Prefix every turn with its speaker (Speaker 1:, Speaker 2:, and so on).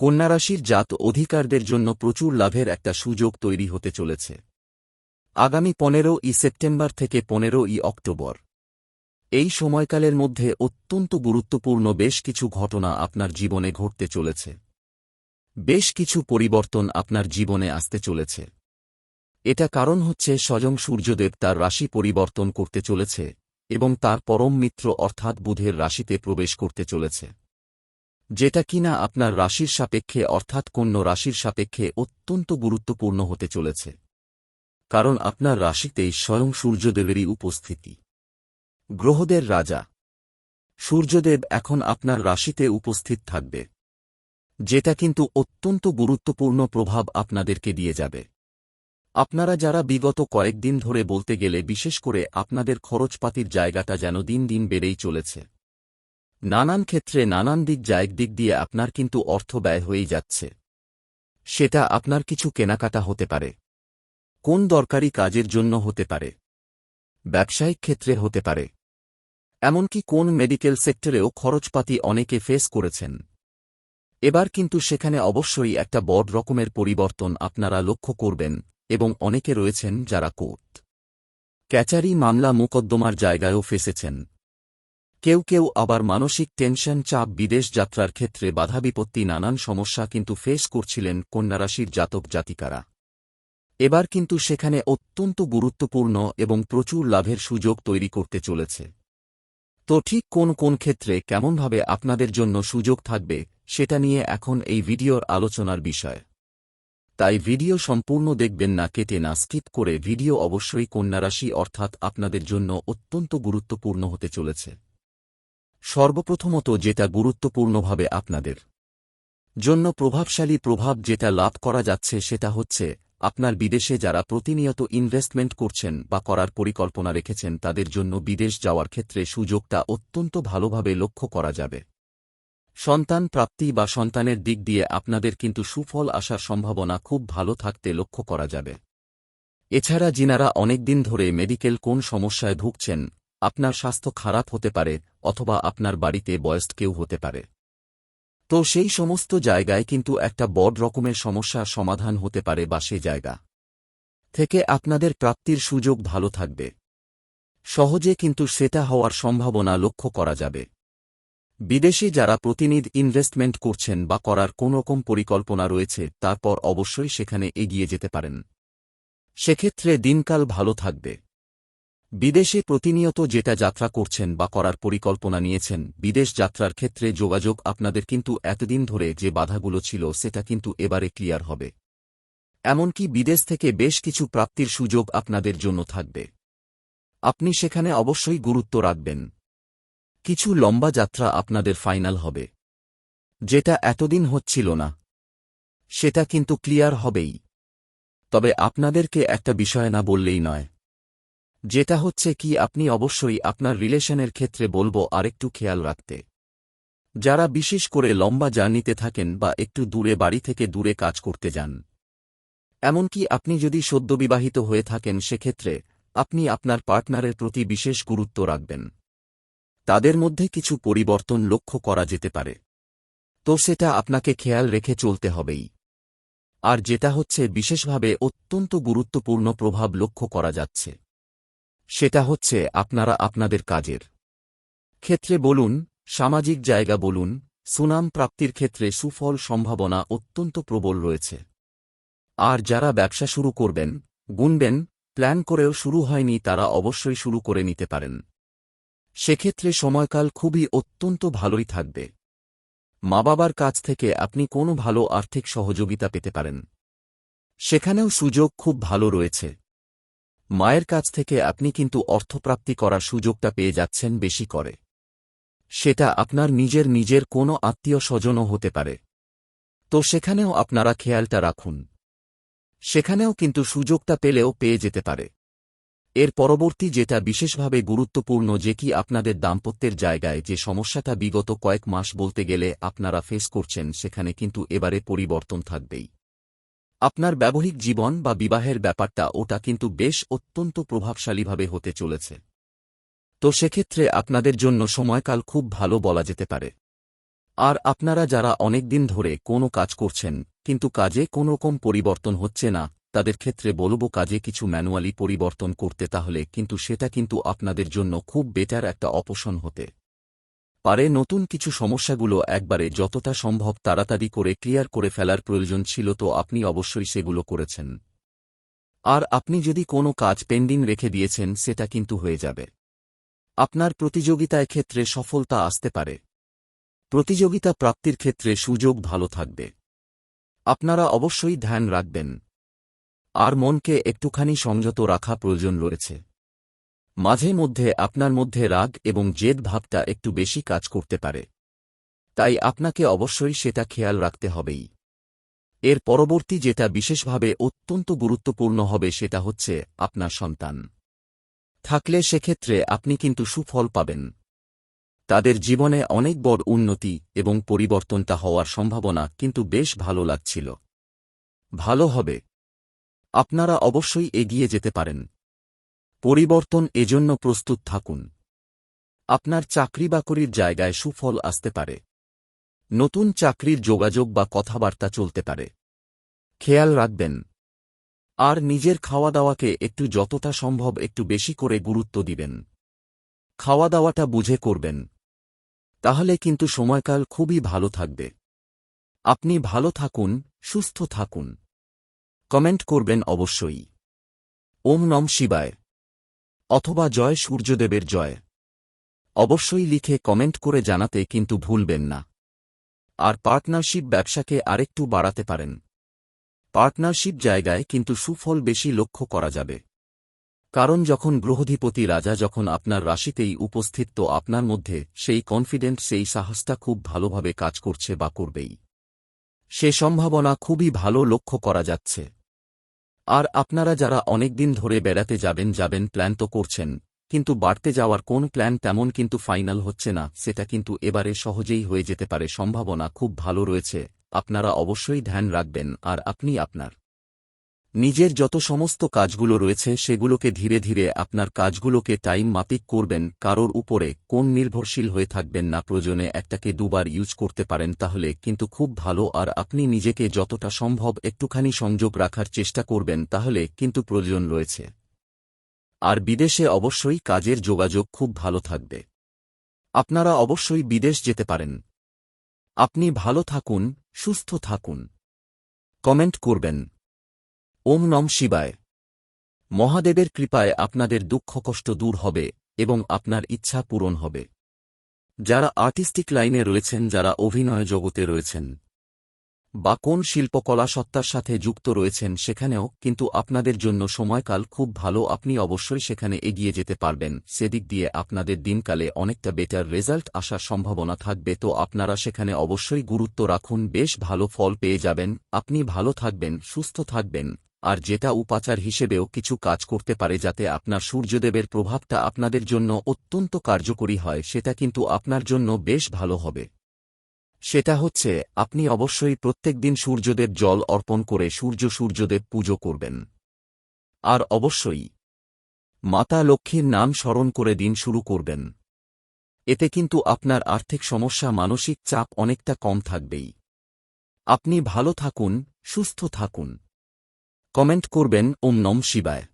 Speaker 1: কন্যারাশির জাত অধিকারদের জন্য প্রচুর লাভের একটা সুযোগ তৈরি হতে চলেছে। আগামী পনেরো ই সেপ্টেম্বর থেকে পনেরো ই অক্টোবর। এই সময়কালের মধ্যে অত্যন্ত গুরুত্বপূর্ণ বেশ কিছু ঘটনা আপনার জীবনে ঘটতে চলেছে। বেশ কিছু পরিবর্তন আপনার জীবনে আসতে চলেছে। এটা কারণ হচ্ছে স্বয়ং সূর্যদেব তার রাশি পরিবর্তন করতে চলেছে এবং তার পরম মিত্র অর্থাৎ বুধের রাশিতে প্রবেশ করতে চলেছে। যেটা কিনা আপনার রাশির সাপেক্ষে অর্থাৎ কন্য রাশির সাপেক্ষে অত্যন্ত গুরুত্বপূর্ণ হতে চলেছে। কারণ আপনার রাশিতেই স্বয়ং সূর্যদেবেরই উপস্থিতি। গ্রহদের রাজা। সূর্যদেব এখন আপনার রাশিতে উপস্থিত থাকবে। যেটা কিন্তু অত্যন্ত গুরুত্বপূর্ণ প্রভাব আপনাদেরকে দিয়ে যাবে। আপনারা যারা বিগত কয়েকদিন ধরে বলতে গেলে বিশেষ করে আপনাদের খরচপাতির জায়গাটা যেন দিন দিন বেড়েই চলেছে। নানান ক্ষেত্রে নানান দিক জায়গ দিক দিয়ে আপনার কিন্তু অর্থ ব্যয় হয়েই যাচ্ছে। সেটা আপনার কিছু কেনাকাটা হতে পারে। কোন দরকারি কাজের জন্য হতে পারে। ব্যবসায়িক ক্ষেত্রে হতে পারে। এমনকি কোন মেডিকেল সেক্টরেও খরচপাতি অনেকে ফেস করেছেন। এবার কিন্তু সেখানে অবশ্যই একটা বড় রকমের পরিবর্তন আপনারা লক্ষ্য করবেন এবং অনেকে রয়েছেন যারা কোর্ট। ক্যাচারি মামলা মোকদ্দমার জায়গায়ও ফেসেছেন। কেউ কেউ আবার মানসিক টেনশন, চাপ, বিদেশ যাত্রার ক্ষেত্রে বাধা, বিপত্তি, নানান সমস্যা কিন্তু ফেস করছিলেন কন্যারাশির জাতক জাতিকারা। এবার কিন্তু সেখানে অত্যন্ত গুরুত্বপূর্ণ এবং প্রচুর লাভের সুযোগ তৈরি করতে চলেছে। তো ঠিক কোন কোন ক্ষেত্রে কেমনভাবে আপনাদের জন্য সুযোগ থাকবে, সেটা নিয়ে এখন এই ভিডিওর আলোচনার বিষয়। তাই ভিডিও সম্পূর্ণ দেখবেন না, কেটে না, স্কিপ করে ভিডিও অবশ্যই কন্যারাশি অর্থাৎ আপনাদের জন্য অত্যন্ত গুরুত্বপূর্ণ হতে চলেছে। সর্বপ্রথমত যেটা গুরুত্বপূর্ণভাবে আপনাদের জন্য প্রভাবশালী প্রভাব যেটা লাভ করা যাচ্ছে সেটা হচ্ছে, আপনার বিদেশে যারা প্রতিনিয়ত ইনভেস্টমেন্ট করছেন বা করার পরিকল্পনা রেখেছেন, তাদের জন্য বিদেশ যাওয়ার ক্ষেত্রে সুযোগটা অত্যন্ত ভালোভাবে লক্ষ্য করা যাবে। সন্তান প্রাপ্তি বা সন্তানের দিক দিয়ে আপনাদের কিন্তু সুফল আসার সম্ভাবনা খুব ভালো থাকতে লক্ষ্য করা যাবে। এছাড়া যিনারা অনেকদিন ধরে মেডিকেল কোন সমস্যায় ভুগছেন আপনার স্বাস্থ্য খারাপ হতে পারে অথবা আপনার বাড়িতে বয়স্ক কেউ হতে পারে। তো সেই সমস্ত জায়গায় কিন্তু একটা বড় রকমের সমস্যার সমাধান হতে পারে বা সে জায়গা থেকে আপনাদের প্রাপ্তির সুযোগ ভালো থাকবে। সহজে কিন্তু সেটা হওয়ার সম্ভাবনা লক্ষ্য করা যাবে। বিদেশে যারা প্রতিনিধ ইনভেস্টমেন্ট করছেন বা করার কোনোরকম পরিকল্পনা রয়েছে, তারপর অবশ্যই সেখানে এগিয়ে যেতে পারেন। সেক্ষেত্রে দিনকাল ভালো থাকবে। বিদেশে প্রতিনিয়ত যেটা যাত্রা করছেন বা করার পরিকল্পনা নিয়েছেন, বিদেশ যাত্রার ক্ষেত্রে যোগাযোগ আপনাদের কিন্তু এতদিন ধরে যে বাধাগুলো ছিল সেটা কিন্তু এবারে ক্লিয়ার হবে। এমনকি বিদেশ থেকে বেশ কিছু প্রাপ্তির সুযোগ আপনাদের জন্য থাকবে। আপনি সেখানে অবশ্যই গুরুত্ব রাখবেন। কিছু লম্বা যাত্রা আপনাদের ফাইনাল হবে। যেটা এতদিন হচ্ছিল না। সেটা কিন্তু ক্লিয়ার হবেই। তবে আপনাদেরকে একটা বিষয় না বললেই নয়। যেটা হচ্ছে কি আপনি অবশ্যই আপনার রিলেশনের ক্ষেত্রে বলব আরেকটু খেয়াল রাখতে। যারা বিশেষ করে লম্বা জার্নিতে থাকেন বা একটু দূরে বাড়ি থেকে দূরে কাজ করতে যান। এমনকি আপনি যদি সদ্যবিবাহিত হয়ে থাকেন সেক্ষেত্রে আপনি আপনার পার্টনারের প্রতি বিশেষ গুরুত্ব রাখবেন। তাদের মধ্যে কিছু পরিবর্তন লক্ষ্য করা যেতে পারে। তো সেটা আপনাকে খেয়াল রেখে চলতে হবেই। আর যেটা হচ্ছে বিশেষভাবে অত্যন্ত গুরুত্বপূর্ণ প্রভাব লক্ষ্য করা যাচ্ছে। সেটা হচ্ছে আপনারা আপনাদের কাজের ক্ষেত্রে বলুন, সামাজিক জায়গা বলুন, সুনাম প্রাপ্তির ক্ষেত্রে সুফল সম্ভাবনা অত্যন্ত প্রবল রয়েছে। আর যারা ব্যবসা শুরু করবেন, গুনবেন, প্ল্যান করেও শুরু হয়নি তারা অবশ্যই শুরু করে নিতে পারেন। সেক্ষেত্রে সময়কাল খুবই অত্যন্ত ভালোই থাকবে। মা বাবার কাছ থেকে আপনি কোনো ভালো আর্থিক সহযোগিতা পেতে পারেন। সেখানেও সুযোগ খুব ভালো রয়েছে। মায়ের কাছ থেকে আপনি কিন্তু অর্থপ্রাপ্তি করার সুযোগটা পেয়ে যাচ্ছেন বেশি করে। সেটা আপনার নিজের নিজের কোনো আত্মীয় স্বজনও হতে পারে। তো সেখানেও আপনারা খেয়ালটা রাখুন। সেখানেও কিন্তু সুযোগটা পেলেও পেয়ে যেতে পারে। এর পরবর্তী যেটা বিশেষভাবে গুরুত্বপূর্ণ যে কি আপনাদের দাম্পত্যের জায়গায় যে সমস্যাটা বিগত কয়েক মাস বলতে গেলে আপনারা ফেস করছেন সেখানে কিন্তু এবারে পরিবর্তন থাকবেই। আপনার ব্যবহারিক জীবন বা বিবাহের ব্যাপারটা ওটা কিন্তু বেশ অত্যন্ত প্রভাবশালীভাবে হতে চলেছে। তো সেক্ষেত্রে আপনাদের জন্য সময়কাল খুব ভালো বলা যেতে পারে। আর আপনারা যারা অনেকদিন ধরে কোনো কাজ করছেন, কিন্তু কাজে কোনোরকম পরিবর্তন হচ্ছে না, তাদের ক্ষেত্রে বলব কাজে কিছু ম্যানুয়ালি পরিবর্তন করতে তাহলে কিন্তু সেটা কিন্তু আপনাদের জন্য খুব বেটার একটা অপশন হতে। পারে নতুন কিছু সমস্যাগুলো একবারে যতটা সম্ভব তাড়াতাড়ি করে ক্লিয়ার করে ফেলার প্রয়োজন ছিল তো আপনি অবশ্যই সেগুলো করেছেন। আর আপনি যদি কোনো কাজ পেন্ডিং রেখে দিয়েছেন, সেটা কিন্তু হয়ে যাবে। আপনার প্রতিযোগিতায় ক্ষেত্রে সফলতা আসতে পারে। প্রতিযোগিতা প্রাপ্তির ক্ষেত্রে সুযোগ ভালো থাকবে। আপনারা অবশ্যই ধ্যান রাখবেন। আর মনকে একটুখানি সংযত রাখা প্রয়োজন রয়েছে। মাঝে মধ্যে আপনার মধ্যে রাগ এবং জেদ ভাবটা একটু বেশি কাজ করতে পারে। তাই আপনাকে অবশ্যই সেটা খেয়াল রাখতে হবেই। এর পরবর্তী যেটা বিশেষভাবে অত্যন্ত গুরুত্বপূর্ণ হবে সেটা হচ্ছে আপনার সন্তান। থাকলে সেক্ষেত্রে আপনি কিন্তু সুফল পাবেন। তাদের জীবনে অনেক বড় উন্নতি এবং পরিবর্তনটা হওয়ার সম্ভাবনা কিন্তু বেশ ভালো লাগছিল। ভালো হবে। আপনারা অবশ্যই এগিয়ে যেতে পারেন। পরিবর্তন এজন্য প্রস্তুত থাকুন। আপনার চাকরি বাকরির জায়গায় সুফল আসতে পারে। নতুন চাকরির যোগাযোগ বা কথাবার্তা চলতে পারে। খেয়াল রাখবেন, আর নিজের খাওয়া দাওয়াকে একটু যতটা সম্ভব একটু বেশি করে গুরুত্ব দিবেন। খাওয়া দাওয়াটা বুঝে করবেন, তাহলে কিন্তু সময়কাল খুবই ভালো থাকবে। আপনি ভালো থাকুন, সুস্থ থাকুন। কমেন্ট করবেন অবশ্যই। ওম নম শিবায়। অথবা জয় সূর্যদেবের জয়। অবশ্যই লিখে কমেন্ট করে জানাতে কিন্তু ভুলবেন না। আর পার্টনারশিপ ব্যবসাকে আরেকটু বাড়াতে পারেন। পার্টনারশিপ জায়গায় কিন্তু সুফল বেশি লক্ষ্য করা যাবে। কারণ যখন গ্রহধিপতি রাজা যখন আপনার রাশিতেই উপস্থিত, তো আপনার মধ্যে সেই কনফিডেন্ট সেই সাহসটা খুব ভালোভাবে কাজ করছে বা করবেই। সে সম্ভাবনা খুবই ভালো লক্ষ্য করা যাচ্ছে। আর আপনারা যারা অনেক দিন ধরে বেড়াতে যাবেন যাবেন প্ল্যান তো করছেন, কিন্তু বাড়তে যাওয়ার কোন প্ল্যান তেমন কিন্তু ফাইনাল হচ্ছে না, সেটা কিন্তু এবারে সহজেই হয়ে যেতে পারে, সম্ভাবনা খুব ভালো রয়েছে, আপনারা অবশ্যই ধ্যান রাখবেন, আর আপনি আপনার নিজের যত সমস্ত কাজগুলো রয়েছে সেগুলোকে ধীরে ধীরে আপনার কাজগুলোকে টাইম মাপিক করবেন, কারোর উপরে কোন নির্ভরশীল হয়ে থাকবেন না, প্রয়োজনে একটাকে দুবার ইউজ করতে পারেন তাহলে কিন্তু খুব ভালো। আর আপনি নিজেকে যতটা সম্ভব একটুখানি সংযোগ রাখার চেষ্টা করবেন তাহলে কিন্তু প্রয়োজন রয়েছে। আর বিদেশে অবশ্যই কাজের যোগাযোগ খুব ভালো থাকবে। আপনারা অবশ্যই বিদেশ যেতে পারেন। আপনি ভালো থাকুন, সুস্থ থাকুন। কমেন্ট করবেন। ওম নম শিবায়। মহাদেবের কৃপায় আপনাদের দুঃখ কষ্ট দূর হবে এবং আপনার ইচ্ছা পূরণ হবে। যারা আর্টিস্টিক লাইনে রয়েছেন, যারা অভিনয় জগতে রয়েছেন, বা কোন শিল্পকলা সত্তার সাথে যুক্ত রয়েছেন, সেখানেও কিন্তু আপনাদের জন্য সময়কাল খুব ভালো। আপনি অবশ্যই সেখানে এগিয়ে যেতে পারবেন। সেদিক দিয়ে আপনাদের দিনকালে অনেকটা বেটার রেজাল্ট আসার সম্ভাবনা থাকবে। তো আপনারা সেখানে অবশ্যই গুরুত্ব রাখুন। বেশ ভালো ফল পেয়ে যাবেন। আপনি ভালো থাকবেন, সুস্থ থাকবেন। আর যেটা উপাচার হিসেবেও কিছু কাজ করতে পারে যাতে আপনার সূর্যদেবের প্রভাবটা আপনাদের জন্য অত্যন্ত কার্যকরী হয়, সেটা কিন্তু আপনার জন্য বেশ ভালো হবে। সেটা হচ্ছে, আপনি অবশ্যই প্রত্যেক দিন সূর্যদেব জল অর্পণ করে সূর্য সূর্যদেব পুজো করবেন। আর অবশ্যই, মাতা লক্ষ্মীর নাম স্মরণ করে দিন শুরু করবেন। এতে কিন্তু আপনার আর্থিক সমস্যা, মানসিক চাপ অনেকটা কম থাকবেই। আপনি ভালো থাকুন, সুস্থ থাকুন। কমেন্ট করবেন ওম নম শিবায়।